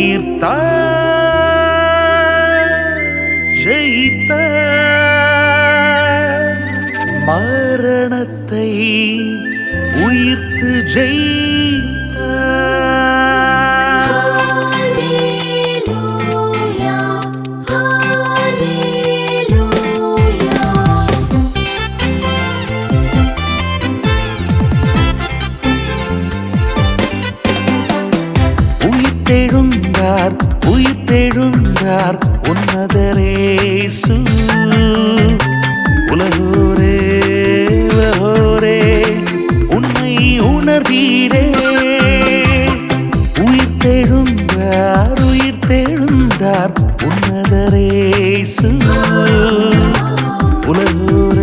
தீர்த்த ஜெயித்த மரணத்தை உயிர்த்து ஜெயித்த உயிர்த்தெழுந்தார் உயிர்த்தெழுந்தார் உன்னதரேசு. உலகோரே உலகோரே உன்னை உணர்வீரே. உயிர்த்தெழுந்தார் உயிர்த்தெழுந்தார் உன்னதரேசு. உலகோரே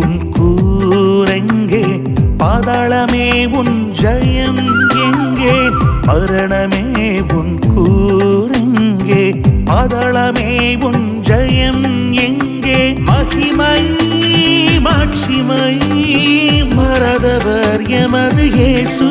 உன் கூரெங்கே பாதாளமே உன் ஜயம் எங்கே? மரணமே உன் கூரெங்கே பாதாளமே உன் ஜயம் எங்கே? மகிமை மாட்சிமை மறதவர் எமது இயேசு.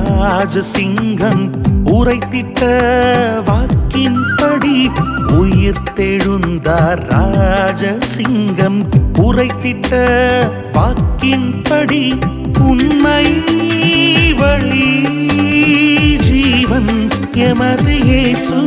ராஜசிங்கம் உரைத்திட்ட வாக்கின்படி உயிர் தெழுந்தார் ராஜசிங்கம் உரைத்திட்ட வாக்கின்படி உண்மை வழி ஜீவன் எமது இயேசு.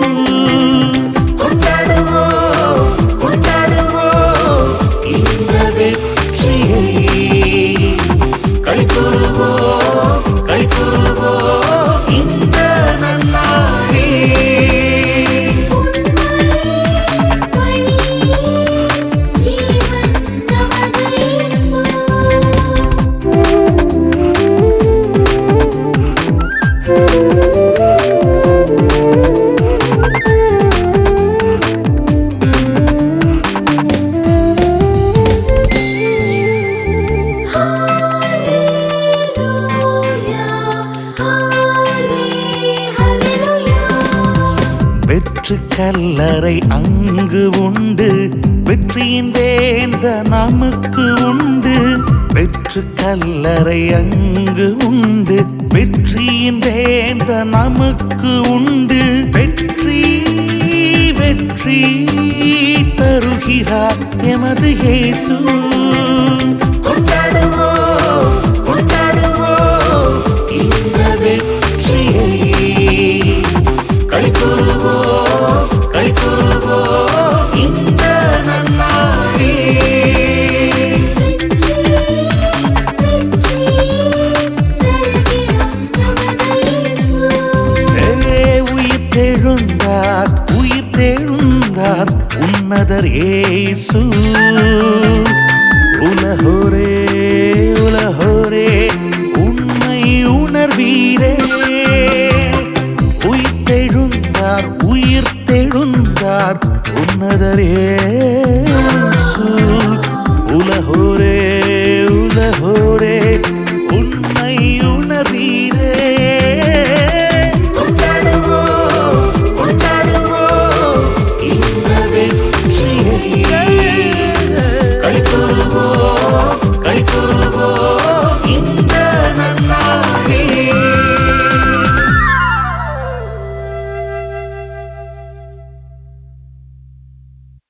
வெற்று கல்லறை அங்கு உண்டு. வெற்றியின் வேந்த நமக்கு உண்டு. வெற்று கல்லறை அங்கு உண்டு. வெற்றியின் வேந்த நமக்கு உண்டு. வெற்றி வெற்றி தருகிறார் எமது இயேசு. தெழுந்தார் உயிர் தெழுந்தார் உன்னதர் ஏசு உலகோரே உலகோரே உண்மை உணர்வீரே. உயிர் தெழுந்தார் உயிர் தெழுந்தார் உன்னதரே